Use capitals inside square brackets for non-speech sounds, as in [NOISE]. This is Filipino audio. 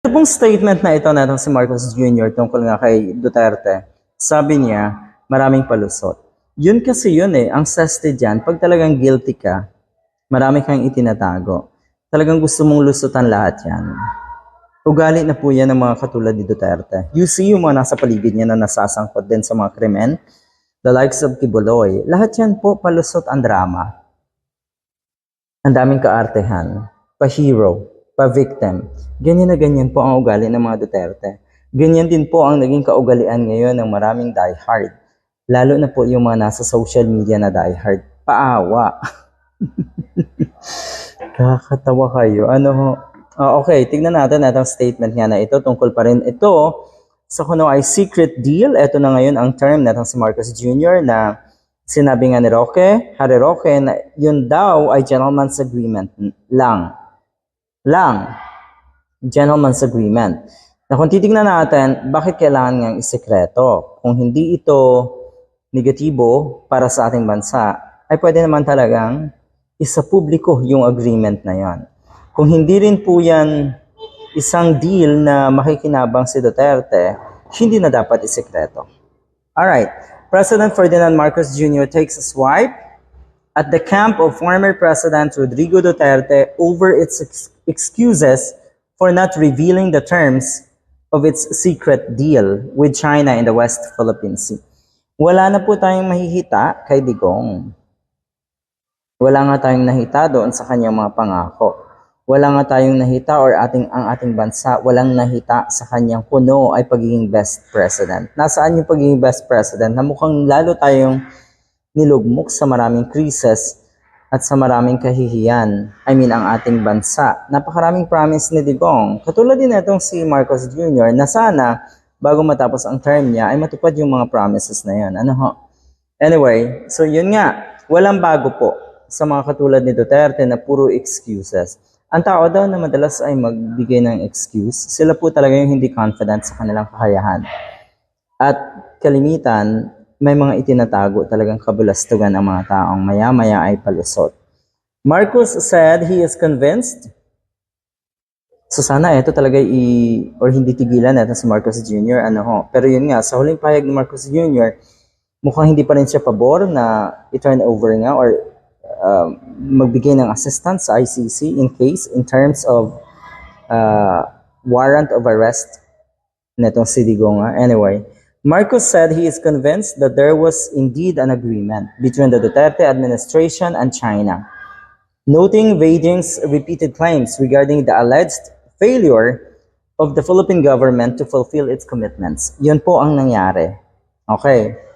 Ito pong statement na ito natin si Marcos Jr. tungkol nga kay Duterte, sabi niya, maraming palusot. Yun kasi yun eh, ang seste dyan, pag talagang guilty ka, marami kang itinatago. Talagang gusto mong lusutan lahat yan. Ugali na po yan ng mga katulad ni Duterte. You see yung mga nasa paligid niya na nasasangkot din sa mga krimen, the likes of Kibuloy, lahat yan po palusot ang drama. Ang daming kaartehan, pa-hero, pa-victim. Ganyan na ganyan po ang ugali ng mga Duterte. Ganyan din po ang naging kaugalian ngayon ng maraming diehard. Lalo na po yung mga nasa social media na diehard. Paawa. [LAUGHS] Kakatawa kayo. Ano ho? Ah, okay, tignan natin itong statement nga na ito tungkol pa rin ito sa kuno ay secret deal. Ito na ngayon ang term natang si Marcos Jr. na sinabi nga ni Roque, Harry Roque, na yun daw ay gentleman's agreement lang. Lang. Gentleman's agreement. Na kung titignan natin, bakit kailangan nga isekreto? Kung hindi ito negatibo para sa ating bansa, ay pwede naman talagang isa publiko yung agreement na yan. Kung hindi rin po yan isang deal na makikinabang si Duterte, hindi na dapat isekreto. Alright, President Ferdinand Marcos Jr. takes a swipe at the camp of former President Rodrigo Duterte over its ex- excuses for not revealing the terms of its secret deal with China in the West Philippine Sea. Wala na po tayong mahihita kay Digong. Wala nga tayong nahita doon sa kanyang mga pangako. Wala nga tayong nahita or ating ang ating bansa walang nahita sa kanyang kuno ay pagiging best president. Nasaan yung pagiging best president? Na mukhang lalo tayong nilugmok sa maraming krisis at sa maraming kahihiyan. I mean, ang ating bansa. Napakaraming promise ni Digong. Katulad din itong si Marcos Jr. na sana bago matapos ang term niya ay matupad yung mga promises na yan. Ano ho? Anyway, so yun nga, walang bago po sa mga katulad ni Duterte na puro excuses. Ang tao daw na madalas ay magbigay ng excuse, sila po talaga yung hindi confident sa kanilang kakayahan. At kalimitan, may mga itinatago talagang kabulastugan ang mga taong maya-maya ay palusot. Marcos said he is convinced So sana ito talaga i or hindi tigilan natin si Marcos Jr. ano ho. Pero yun nga sa huling pahayag ni Marcos Jr. mukhang hindi pa rin siya pabor na i-turn over nga or uh, magbigay ng assistance sa ICC in case in terms of uh, warrant of arrest netong si Digonga. Anyway, Marcos said he is convinced that there was indeed an agreement between the Duterte administration and China, noting Beijing's repeated claims regarding the alleged failure of the Philippine government to fulfill its commitments. Yun po ang nangyari. Okay.